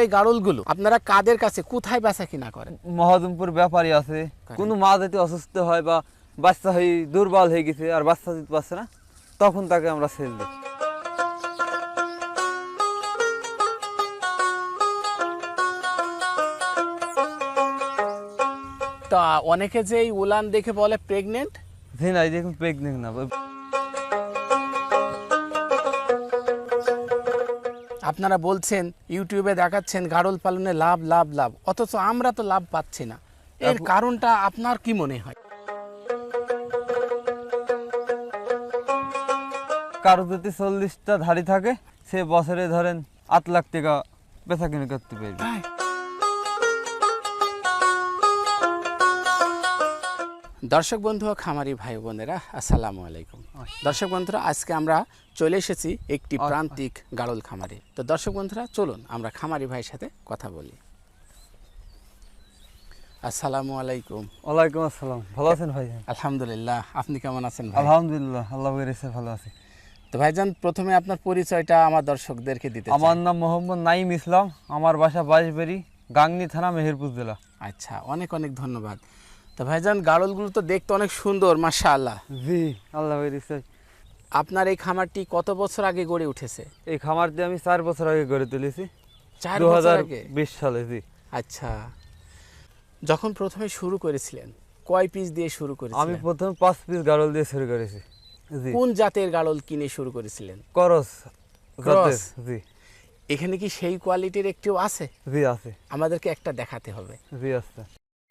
এই গাড়লগুলো আপনারা কাদের কাছে কোথায় বেচা কিনা করেন? মহাজমপুর ব্যাপারী আছে। কোনো মা যদি অসুস্থ হয় বা বাচ্চা হয়ে দুর্বল হয়ে গেছে আর বাচ্চা দিতে পারছে না তখন তাকে আমরা সেল দিই। তা অনেকে যে এই উলান দেখে বলে প্রেগনেন্ট জি না দেখুন প্রেগনেন্ট না। আপনারা বলছেন ইউটিউবে দেখাচ্ছেন গাড়ল পালনে লাভ লাভ লাভ। অথচ আমরা তো লাভ পাচ্ছি না। এর কারণটা আপনার কি মনে হয়? কারও যদি চল্লিশটা ধাড়ি থাকে সে বছরে ধরেন আট লাখ টাকা বেচা কিনে করতে পারবে। দর্শক বন্ধু ও খামারি ভাই বোনেরা আসসালামু আলাইকুম। দর্শক বন্ধুরা আজকে আমরা চলে এসেছি একটি প্রান্তিক গাড়ল খামারে। তো দর্শক বন্ধুরা চলুন আমরা খামারি ভাইয়ের সাথে কথা বলি। আসসালামু আলাইকুম। ওয়ালাইকুম আসসালাম। ভালো আছেন ভাই আলহামদুলিল্লাহ আপনি কেমন আছেন ভাই? আলহামদুলিল্লাহ আল্লাহ বেরেছে ভালো আছে। তো ভাইজান প্রথমে আপনার পরিচয়টা আমার দর্শকদেরকে দিতে আমার নাম মোহাম্মদ নাইম ইসলাম আমার বাসা বাইশবেরি গাংনি থানা মেহেরপুর জেলা। আচ্ছা অনেক অনেক ধন্যবাদ। তো ভাইজান গাড়লগুলো তো দেখতে অনেক সুন্দর মাশাআল্লাহ। জি আল্লাহ আপনার এই খামারটি কত বছর আগে গড়ে উঠেছে? এই খামার দিয়ে আমি চার বছর আগে গড়ে তুলেছি। চার বছর আগে? বিশ সালে জি। আচ্ছা। যখন প্রথমে শুরু করেছিলেন কয় পিস দিয়ে শুরু আমি করেছিলেন প্রথম পাঁচ পিস গাড়ল দিয়ে শুরু করেছি জি। কোন জাতের গাড়ল কিনে শুরু করেছিলেন? করস ক্রস? জি। এখানে কি সেই কোয়ালিটির একটিও আছে? জি আছে। আমাদেরকে একটা দেখাতে হবে। জি আছে।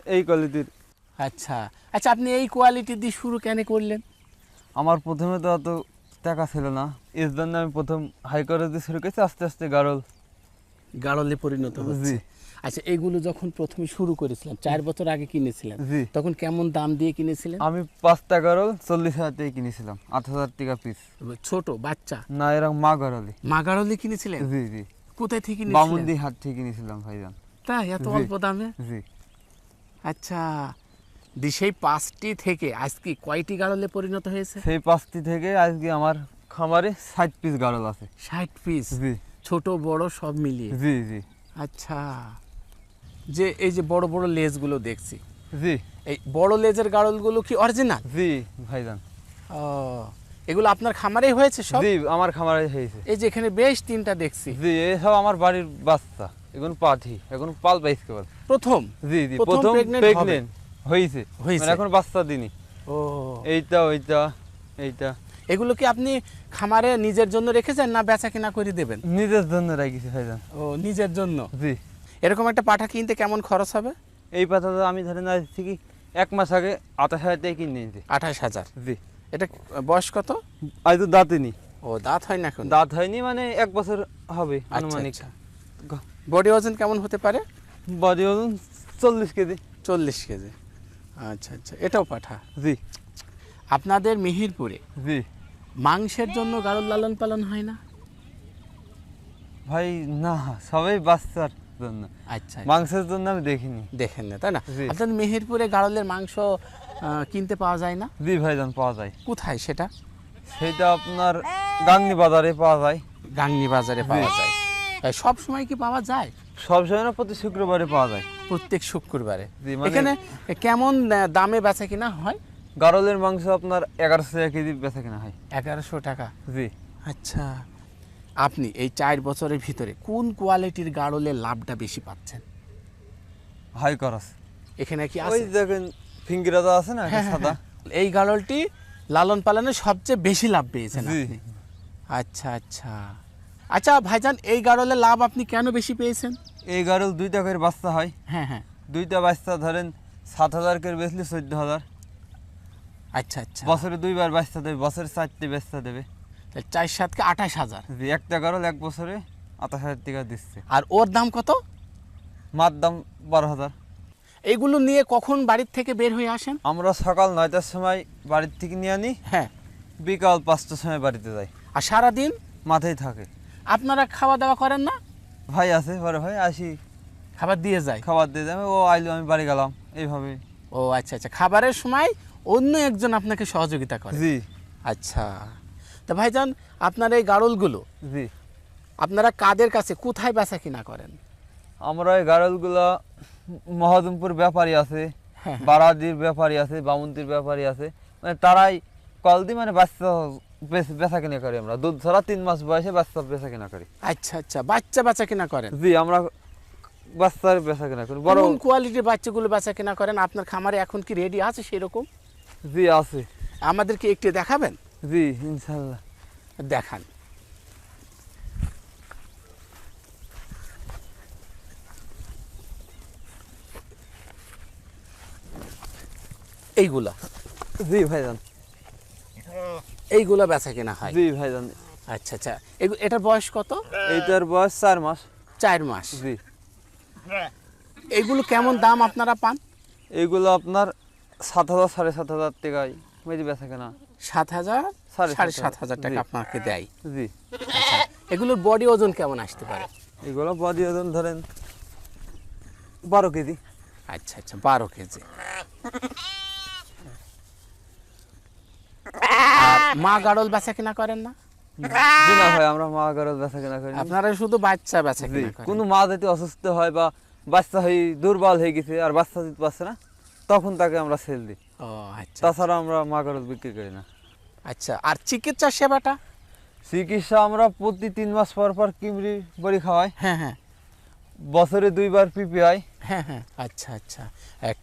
এই কোয়ালিটির আচ্ছা। আচ্ছা আপনি এই কোয়ালিটি দিয়ে শুরু কেন করলেন? আমার প্রথমে তো অত টাকা ছিল না। এর জন্য আমি প্রথম হাই করে দিয়ে শুরু করেছি আস্তে আস্তে গাড়ল গাড়লে পরিণত হচ্ছে। আচ্ছা এগুলো যখন প্রথমে শুরু করেছিলাম চার বছর আগে কিনেছিলেন জি। তখন কেমন দাম দিয়ে কিনেছিলেন? আমি পাঁচটা গাড়ল চল্লিশ হাজার টাকা কিনেছিলাম আট হাজার টাকা পিস ছোট বাচ্চা? না এরকম মা গাড়লি মা গাড়লে কিনেছিলেন? জি জি। কোথায় থেকে কিনেছিলেন? বামুন্দি হাট থেকে কিনেছিলাম ভাইজান। তাই এত অল্প দামে? জি। আচ্ছা দি সেই পাঁচটি থেকে আজকে কয়টি গাড়লে পরিণত হয়েছে? সেই পাঁচটি থেকে আজকে আমার খামারে ষাট পিস গাড়ল আছে। ষাট পিস? জি। ছোট বড় সব মিলিয়ে? জি জি। আচ্ছা। যে এই যে বড় বড় লেজগুলো দেখছি। জি। এই বড় লেজের গাড়লগুলো কি অরিজিনাল? জি ভাইজান। ও এগুলো আপনার খামারে হয়েছে সব? জি আমার খামারে হয়েছে। এই যে এখানে বেশ তিনটা দেখছি। জি এসব আমার বাড়ির বাচ্চা। এখন পাঠি এখন পাল পাইছে কেবল। প্রথম? জি জি প্রথম প্রেগনেন্ট হয়েছে হয়েছে। মানে এখন বাচ্চা দিনই ও। এইটা ওইটা এইটা। এগুলো কি আপনি খামারে নিজের জন্য রেখেছেন না বেচা কিনা করে দেবেন? নিজের জন্য রাখিছি ভাইজান। ও নিজের জন্য? জি। এরকম একটা পাঠা কিনতে কেমন খরচ হবে? এই পাতাটা আমি ধরেন আজ থেকে এক মাস আগে আঠাশ হাজার টাকা কিনে নিয়েছি। আঠাশ হাজার? জি। এটা বয়স কত? আজ তো দাঁতিনি ও দাঁত হয় না এখন? দাঁত হয়নি মানে এক বছর হবে আচ্ছা, আনুমানিক। আচ্ছা। বডি ওজন কেমন হতে পারে? বডি ওজন চল্লিশ কেজি। চল্লিশ কেজি। আচ্ছা আচ্ছা। এটাও পাঠা। জি। আপনাদের মিহিরপুরে জি। মাংসের জন্য গাড়ল লালন পালন হয় না? ভাই না সবাই বাচ্চার জন্য। আচ্ছা মাংসের জন্য আমি দেখিনি। দেখেন না তাই না। আপনাদের মেহেরপুরে গাড়লের মাংস কিনতে পাওয়া যায় না? জি ভাইজান পাওয়া যায়। কোথায় সেটা? সেটা আপনার গাংনি বাজারে পাওয়া যায়। গাংনি বাজারে পাওয়া যায়। সব সময় কি পাওয়া যায়? সব সময় না প্রতি শুক্রবারে পাওয়া যায়। প্রত্যেক শুক্রবারে। মানে- এখানে কেমন দামে বেচা কিনা হয়? গারলের মাংস আপনার এগারোশো টাকা কেজি বেচা কেনা হয়। এগারোশো টাকা? জি। আচ্ছা আপনি এই চার বছরের ভিতরে কোন কোয়ালিটির গাড়লের লাভটা বেশি পাচ্ছেন? হাই করস এখানে কি ওই আছে? দেখেন ফিঙ্গিরাজা আছে না হ্যাঁ, হ্যাঁ, সাদা। হ্যাঁ। এই গাড়লটি লালন পালনে সবচেয়ে বেশি লাভ পেয়েছেন আচ্ছা আচ্ছা। আচ্ছা ভাইজান এই গাড়লের লাভ আপনি কেন বেশি পেয়েছেন? এই গারল দুইটা করে বাচ্চা হয়। হ্যাঁ হ্যাঁ। দুইটা বাচ্চা ধরেন সাত হাজার করে বেচলে চোদ্দ হাজার। আচ্ছা আচ্ছা। বছরে দুইবার বাচ্চা দেবে বছরে চারটে বাচ্চা দেবে। তাহলে চার সাতকে আঠাশ হাজার। জি একটা গারল এক বছরে আঠাশ হাজার টাকা দিচ্ছে। আর ওর দাম কত? মার দাম বারো হাজার। এইগুলো নিয়ে কখন বাড়ির থেকে বের হয়ে আসেন? আমরা সকাল নয়টার সময় বাড়ির থেকে নিয়ে আনি। হ্যাঁ। বিকাল পাঁচটার সময় বাড়িতে যাই। আর সারাদিন? মাথায় থাকে। আপনারা খাওয়া দাওয়া করেন না? ভাই আছে বড় ভাই আসি। খাবার দিয়ে যায় খাবার দিয়ে যাবে ও আইলো আমি বাড়ি গেলাম এইভাবে। ও আচ্ছা আচ্ছা। খাবারের সময় অন্য একজন আপনাকে সহযোগিতা করে। জি। আচ্ছা। তা ভাইজান আপনার এই গাড়লগুলো জি। আপনারা কাদের কাছে কোথায় বেচা কিনা করেন? আমরা এই গাড়লগুলা মহাজমপুর ব্যাপারী আছে হ্যাঁ। বারাদির ব্যাপারী আছে বামুন্তির ব্যাপারী আছে। মানে তারাই কল দিয়ে মানে বাচ্চা বেচ- বেচা কিনা করি আমরা। দুধ ছাড়া তিন মাস বয়সে বাচ্চা বেচা কিনা করি। আচ্ছা আচ্ছা বাচ্চা বাচ্চা কিনা করেন? জি আমরা বাচ্চার বেচা কিনা করি। বড় কোন কোয়ালিটির বাচ্চাগুলো বাচ্চা কিনা করেন? আপনার খামারে এখন কি রেডি আছে সেরকম? জি আছে। আমাদেরকে একটু দেখাবেন? জি ইনশাল্লাহ। দেখান। এইগুলা। জি ভাইজান। এইগুলা বেচা কিনা হয়? জি ভাইজান। আচ্ছা আচ্ছা। এটার বয়স কত? এইটার বয়স চার মাস। চার মাস। জি। এইগুলো কেমন দাম আপনারা পান? এইগুলো আপনার সাত হাজার সাড়ে সাত হাজার টাকায় মেজি বেচা কেনা। সাত হাজার সাড়ে সাত হাজার। টাকা আপনাকে দেয়। জি। আচ্ছা এগুলোর বডি ওজন কেমন আসতে পারে? এগুলো বডি ওজন ধরেন বারো কেজি। আচ্ছা আচ্ছা বারো কেজি। মা গাড়ল বেচা কিনা করেন না? না ভাই আমরা মা গরজ বেচা কেনা করি আপনারা শুধু বাচ্চা বেচা কিনা কোনো মা যদি অসুস্থ হয় বা বাচ্চা হয়ে দুর্বল হয়ে গেছে আর বাচ্চা দিতে পারছে না তখন তাকে আমরা সেল দিই। ও আচ্ছা। তাছাড়া আমরা মা বিক্রি করি না। আচ্ছা আর চিকিৎসা সেবাটা? চিকিৎসা আমরা প্রতি তিন মাস পর পর কিমরি বড়ি খাওয়াই। হ্যাঁ হ্যাঁ। বছরে দুইবার পিপিআই হ্যাঁ। হ্যাঁ আচ্ছা আচ্ছা।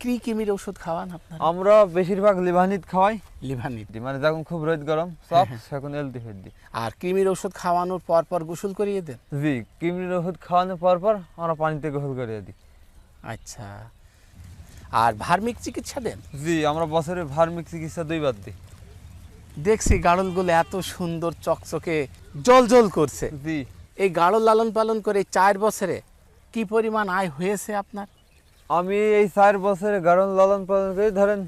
কি কিমির ওষুধ খাওয়ান আপনারা? আমরা বেশিরভাগ লিভানিত খাওয়াই। লিভানিট দিই। মানে যখন খুব রোদ গরম সব সেখন এলদি ফেল দিই আর কৃমির ওষুধ খাওয়ানোর পর পর গোসল করিয়ে দেন? জি কিমরির ওষুধ খাওয়ানোর পর পর আমরা পানিতে গোসল করিয়ে দিই। আচ্ছা। আর ভার্মিক চিকিৎসা দেন? জি আমরা বছরে ভার্মিক চিকিৎসা দুইবার দিই। দেখছি গাড়লগুলো এত সুন্দর চকচকে জল জল করছে। জি। এই গাড়ল লালন পালন করে চার বছরে কি পরিমাণ আয় হয়েছে আপনার? আমি এই চার বছরে গাড়ন লালন পালন করে ধরেন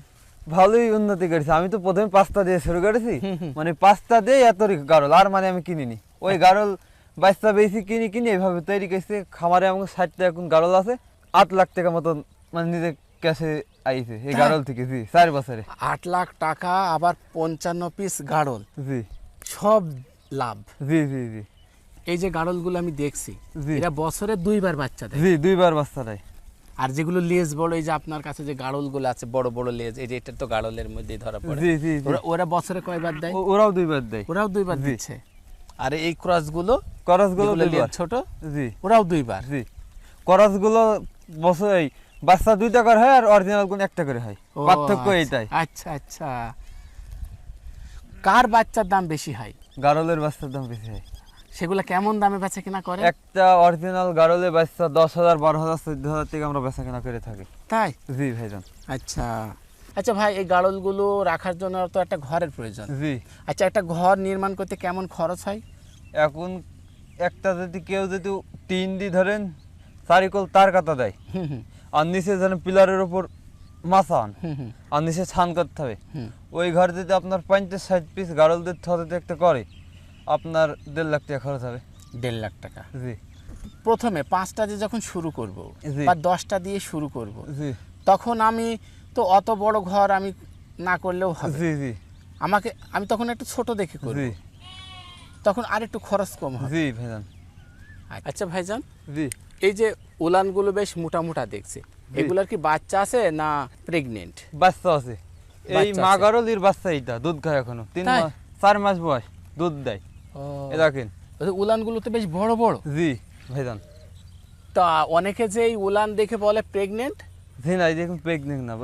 ভালোই উন্নতি করেছি। আমি তো প্রথমে পাঁচটা দিয়ে শুরু করেছি। মানে পাঁচটা দিয়ে এত গাড়ল আর মানে আমি কিনিনি। ওই গাড়ল বাইশটা বেশি কিনি কিনি এইভাবে তৈরি করেছি। খামারে আমার ষাটটা এখন গাড়ল আছে। আট লাখ টাকা মতন মানে নিজের ক্যাশে আইছে এই তাই? গাড়ল থেকে। জি চার বছরে। আট লাখ টাকা আবার পঞ্চান্ন পিস গাড়ল জি। সব লাভ। জি জি জি। এই যে গাড়লগুলো আমি দেখছি। এরা বছরে দুইবার বাচ্চা দেয়। জি দুইবার বাচ্চা দেয়। আর যেগুলো লেজ বড় এই যে আপনার কাছে যে গাড়লগুলো আছে বড় বড় লেজ এই যে এটা তো গাড়লের মধ্যেই ধরা পড়ে। জি জি ওরা বছরে কয়বার দেয়? ওরাও দুইবার দেয়। ওরাও দুইবার। দিচ্ছে। আর এই ক্রসগুলো করসগুলো দুইবার। ছোট জি। ওরাও দুইবার। জি। করসগুলো বছর এই বাচ্চা দুইটা করে হয় আর অরিজিনালগুলো একটা করে হয়। পার্থক্য আচ্ছা, এইটাই। আচ্ছা আচ্ছা। কার বাচ্চার দাম বেশি হয়? গারলের বাচ্চার দাম বেশি হয়। সেগুলো কেমন দামে বেচা কিনা করে একটা অরিজিনাল গারলের বাচ্চা দশ হাজার বারো হাজার চোদ্দ হাজার থেকে আমরা বেচা কেনা করে থাকি। তাই? জি ভাইজান। আচ্ছা। আচ্ছা ভাই এই গাড়লগুলো রাখার জন্য তো একটা ঘরের প্রয়োজন। জি। আচ্ছা একটা ঘর নির্মাণ করতে কেমন খরচ হয়? এখন একটা যদি কেউ যদি টিন দি ধরেন চারিকল তার কাটা দেয়। আর নিচে যেন পিলারের উপর মাছান হুম হুম। আর নিচে ছান করতে হবে। ওই ঘর যদি আপনার পঞ্চাশ ষাট পিস গারল দিতে হতে একটা করে আপনার দেড় লাখ টাকা খরচ হবে। দেড় লাখ টাকা। জি। প্রথমে পাঁচটা দিয়ে যখন শুরু করব। বা দশটা দিয়ে শুরু করব জি। তখন আমি তো অত বড় ঘর আমি না করলেও হবে। জি জি। আমাকে আমি তখন একটু ছোট দেখে করব। জি। তখন আর একটু খরচ কম হবে। জি ভাইজান। আচ্ছা। ভাইজান। জি। এই যে উলানগুলো বেশ মোটা মোটা দেখছি এগুলার কি বাচ্চা আছে না প্রেগনেন্ট বাচ্চা আছে। এই বাচ্চা মা আছে। গারলির বাচ্চা এইটা দুধ খায় এখনও। তিন মাস চার মাস বয়স দুধ দেয়। এ দেখেন। উলানগুলো তো বেশ বড় বড়। জি ভাইজান। তা অনেকে যে এই উলান দেখে বলে প্রেগনেন্ট জি না দেখুন প্রেগনেন্ট না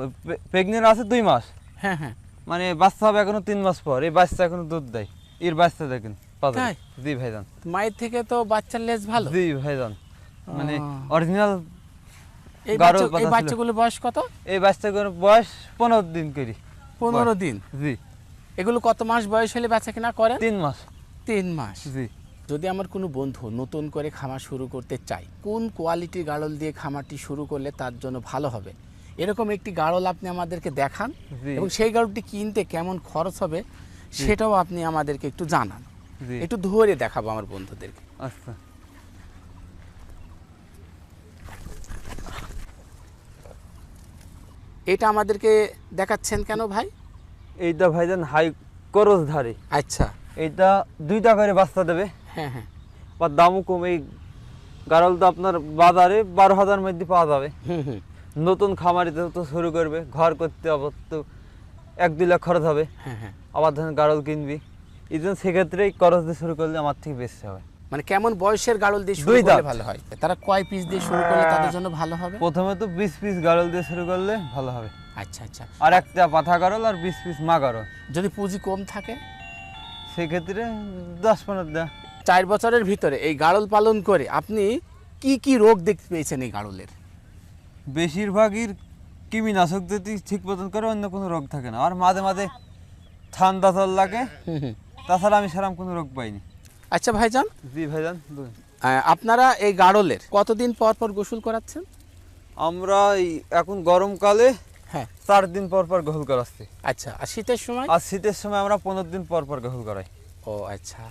প্রেগনেন্ট আছে দুই মাস। হ্যাঁ হ্যাঁ। মানে বাচ্চা হবে এখনও তিন মাস পর এই বাচ্চা এখনও দুধ দেয়। এর বাচ্চা দেখেন পাবেন জি ভাইজান। মায়ের থেকে তো বাচ্চার লেজ ভালো। জি ভাইজান। মানে অরিজিনাল এই। বাচ্চাগুলোর বয়স কত? এই বাচ্চাগুলোর বয়স পনেরো দিন করি। পনেরো দিন? জি। এগুলো কত মাস বয়স হলে বাচ্চা কিনা করে তিন মাস। তিন মাস। জি। যদি আমার কোনো বন্ধু নতুন করে খামার শুরু করতে চায় কোন কোয়ালিটির গাড়ল দিয়ে খামারটি শুরু করলে তার জন্য ভালো হবে? এরকম একটি গাড়ল আপনি আমাদেরকে দেখান এবং সেই গাড়লটি কিনতে কেমন খরচ হবে সেটাও আপনি আমাদেরকে একটু জানান। একটু ধরে দেখাবো আমার বন্ধুদেরকে। আচ্ছা। এটা আমাদেরকে দেখাচ্ছেন কেন ভাই? এইটা ভাইজান হাই করস ধারে আচ্ছা। এইটা দুইটা করে বাচ্চা দেবে। হ্যাঁ হ্যাঁ। বা দামও কম। এই গারল তো আপনার বাজারে বারো হাজার মধ্যে পাওয়া যাবে। নতুন খামারিতে তো শুরু করবে। ঘর করতে আবার তো এক দুই লাখ খরচ হবে। হ্যাঁ হ্যাঁ। আবার ধরেন গারল কিনবি। এই জন্য সেক্ষেত্রেই খরচ দিয়ে শুরু করলে আমার থেকে বেশি হবে। মানে কেমন বয়সের গাড়ল দিয়ে শুরু করলে ভালো হয়? তারা কয় পিস দিয়ে শুরু করলে তাদের জন্য ভালো হবে? প্রথমে তো বিশ পিস গারল দিয়ে শুরু করলে ভালো হবে। আচ্ছা আচ্ছা। আর একটা পাঠা গারল আর বিশ পিস মা গারল। যদি পুঁজি কম থাকে? সেক্ষেত্রে দশ পনেরো দেয় চার বছরের ভিতরে এই গাড়ল পালন করে আপনি কি কি রোগ দেখতে পেয়েছেন এই গাড়লের বেশিরভাগই কৃমিনাশক যদি ঠিক মতন করে অন্য কোনো রোগ থাকে না। আর মাঝে মাঝে ঠান্ডা জল লাগে। তাছাড়া আমি সেরকম কোনো রোগ পাইনি। আচ্ছা ভাইজান। জি ভাইজান আপনারা এই গাড়লের কতদিন পর পর গোসল করাচ্ছেন? আমরা এই এখন গরমকালে হ্যাঁ। চার দিন পর পর গোসল করাচ্ছি আচ্ছা আর শীতের সময়? আর শীতের সময় আমরা পনেরো দিন পর পর গোসল করাই ও আচ্ছা।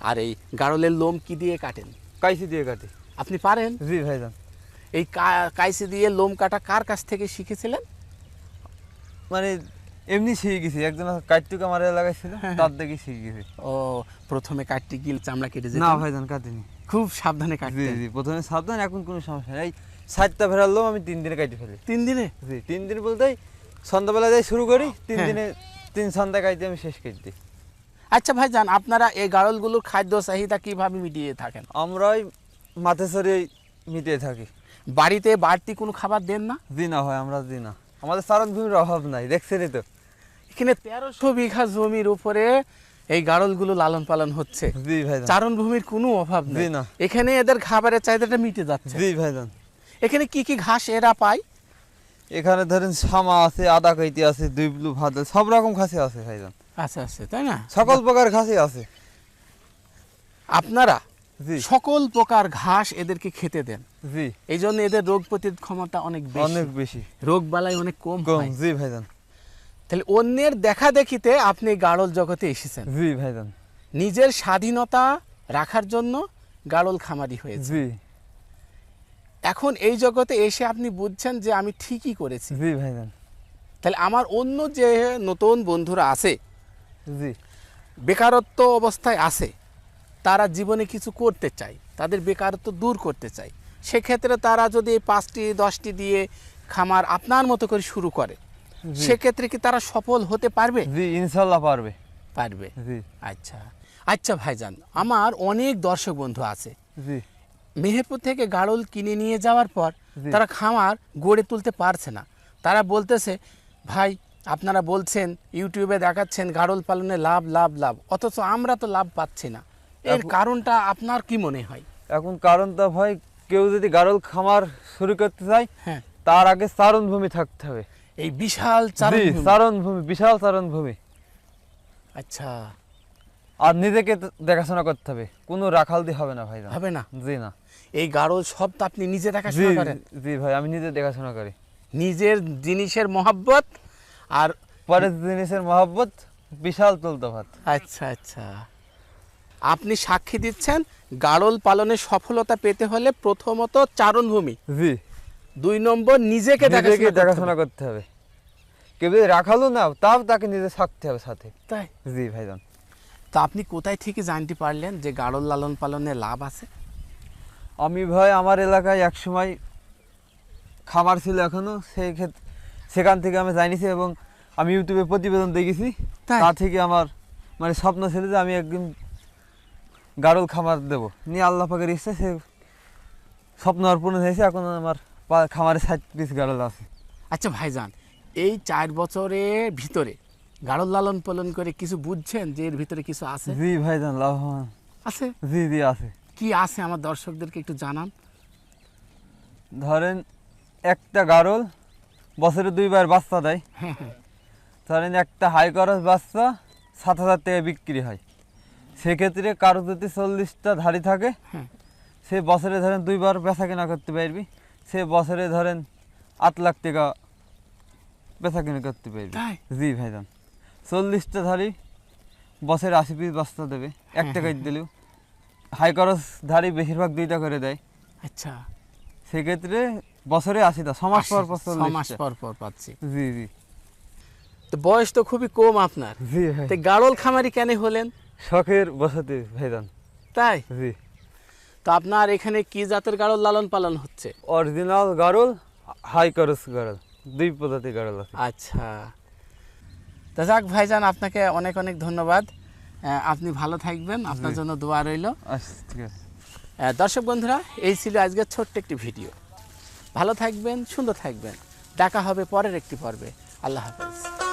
আর এই গাড়লের লোম কি দিয়ে কাটেন? কাইসি দিয়ে কাটি। আপনি পারেন? জি ভাইজান। এই কাইসি দিয়ে লোম কাটা কার কাছ থেকে শিখেছিলেন? মানে এমনি শিখে গেছি। একজন কাটটুক আমার এলাকায় ছিল হ্যাঁ, তার দেখে শিখে গেছি। ও প্রথমে কাটতে গিয়ে চামড়া কেটে যেত না ভাইজান কাটিনি। খুব সাবধানে জি জি প্রথমে সাবধান এখন কোনো সমস্যা নেই। সাতটা ফেরালেও আমি তিন দিনে কাটি ফেলি। তিন দিনে? জি তিন দিন বলতেই সন্ধ্যাবেলা যাই শুরু করি তিন হ্যাঁ। দিনে তিন সন্ধ্যা কাইতে আমি শেষ করে দিই। আচ্ছা ভাইজান আপনারা এই গাড়লগুলোর খাদ্য চাহিদা কীভাবে মিটিয়ে থাকেন? আমরাই মাথে সরে মিটিয়ে থাকি। বাড়িতে বাড়তি কোনো খাবার দেন না? জি না হয় আমরা জি না। আমাদের চারণ ভূমির অভাব নাই দেখছেনই তো। এখানে তেরোশো বিঘা জমির উপরে এই গাড়লগুলো লালন পালন হচ্ছে। চারণ ভূমির কোনো অভাব নেই। না। এখানে এদের খাবারের চাহিদাটা মিটে যাচ্ছে। জি ভাইজান এখানে কি কি ঘাস এরা পায়? এখানে ধরেন সামা আছে আদা কাইতে আছে দুই ব্লু ভাত সব রকম ঘাসে আছে ভাইজান। আচ্ছা আচ্ছা তাই না? সকল প্রকার ঘাসে আছে। আপনারা সকল প্রকার ঘাস এদেরকে খেতে দেন। জি। এই জন্য এদের রোগ প্রতিরোধ ক্ষমতা অনেক বেশি। অনেক বেশি। রোগ বালাই অনেক কম কম জি ভাইজান। তাহলে অন্যের দেখা দেখিতে আপনি গাড়ল জগতে এসেছেন। জি ভাইজান। নিজের স্বাধীনতা রাখার জন্য গাড়ল খামারি হয়েছে জি। এখন এই জগতে এসে আপনি বুঝছেন যে আমি ঠিকই করেছি। জি ভাইজান। তাহলে আমার অন্য যে নতুন বন্ধুরা আছে জি। বেকারত্ব অবস্থায় আছে তারা জীবনে কিছু করতে চায় তাদের বেকারত্ব দূর করতে চায় সেক্ষেত্রে তারা যদি এই পাঁচটি দশটি দিয়ে খামার আপনার মতো করে শুরু করে সেক্ষেত্রে কি তারা সফল হতে পারবে? জি ইনশাল্লাহ পারবে। পারবে। জি। আচ্ছা। আচ্ছা ভাইজান আমার অনেক দর্শক বন্ধু আছে। জি। মেহেরপুর থেকে গাড়ল কিনে নিয়ে যাওয়ার পর তারা খামার গড়ে তুলতে পারছে না। তারা বলতেছে ভাই আপনারা বলছেন ইউটিউবে দেখাচ্ছেন গাড়ল পালনে লাভ লাভ লাভ। অথচ আমরা তো লাভ পাচ্ছি না। এর কারণটা আপনার কি মনে হয়? এখন কারণটা ভাই কেউ যদি গারল খামার শুরু করতে চায় হ্যাঁ। তার আগে চারণ ভূমি থাকতে হবে। এই বিশাল চারণভূমি। চারণ ভূমি বিশাল চারণ ভূমি আচ্ছা। আর নিজেকে দেখাশোনা করতে হবে। কোনো রাখাল দিয়ে হবে না ভাই হবে না? জি না। এই গাড়ল সব তো আপনি নিজে দেখাশোনা করেন? জি ভাই আমি নিজে দেখাশোনা করি। নিজের জিনিসের মহাব্বত আর পরের জিনিসের মহব্বত বিশাল তুলতে ভাত। আচ্ছা আচ্ছা। আপনি সাক্ষী দিচ্ছেন গাড়ল পালনে সফলতা পেতে হলে প্রথমত চারণভূমি। জি। দুই নম্বর নিজেকে দেখাশোনা করতে দেখাশোনা হবে। করতে হবে। কেউ যদি রাখালো না তাও তাকে নিজে থাকতে হবে সাথে। তাই? জি ভাইজান। তা আপনি কোথায় থেকে জানতে পারলেন যে গাড়ল লালন পালনে লাভ আছে? আমি ভাই আমার এলাকায় একসময় খামার ছিল এখনও সেই ক্ষেত্রে সেখান থেকে আমি জানিছি এবং আমি ইউটিউবে প্রতিবেদন দেখেছি। তা থেকে আমার মানে স্বপ্ন ছিল যে আমি একদিন গাড়ল খামার দেব। নিয়ে আল্লাহ পাকের ইচ্ছা সে স্বপ্ন আর পূর্ণ হয়েছে এখন আমার খামারে ষাট পিস গাড়ল আছে। আচ্ছা ভাইজান এই চার বছরের ভিতরে গাড়ল লালন পালন করে কিছু বুঝছেন যে এর ভিতরে কিছু আছে? জি ভাইজান লাভবান। আছে? জি জি আছে। কি আছে আমার দর্শকদেরকে একটু জানান? ধরেন একটা গাড়ল বছরে দুইবার বাচ্চা দেয়। হ্যাঁ হ্যাঁ। ধরেন একটা হাই খরচ বাচ্চা সাত হাজার টাকা বিক্রি হয়। সেক্ষেত্রে কারও যদি চল্লিশটা ধাড়ি থাকে হ্যাঁ। সে বছরে ধরেন দুইবার বেচা কেনা করতে পারবি। সে বছরে ধরেন আট লাখ টাকা বেচা কেনা করতে পারবি। জি ভাইজান। চল্লিশটা ধাড়ি বছরে আশি পিস বস্তা দেবে এক টাকায় দিলেও। হাই খরচ ধাড়ি বেশিরভাগ দুইটা করে দেয়। আচ্ছা। সেক্ষেত্রে বছরে আশিটা ছ মাস পর পর ছ মাস পর পর পাচ্ছি। জি জি। তো বয়স তো খুবই কম আপনার। জি তো গাড়ল খামারি কেন হলেন? শখের বসতি ভাইজান। তাই? জি। তো আপনার এখানে কি জাতের গাড়ল লালন পালন হচ্ছে? অরিজিনাল গারল হাই করস গারল দুই প্রজাতির গারল আছে। আচ্ছা। তা যাক ভাইজান আপনাকে অনেক অনেক ধন্যবাদ। আপনি ভালো থাকবেন আপনার জন্য দোয়া রইল। আচ্ছা ঠিক আছে। দর্শক বন্ধুরা এই ছিল আজকের ছোট্ট একটি ভিডিও। ভালো থাকবেন সুন্দর থাকবেন। ডাকা হবে পরের একটি পর্বে। আল্লাহ হাফেজ।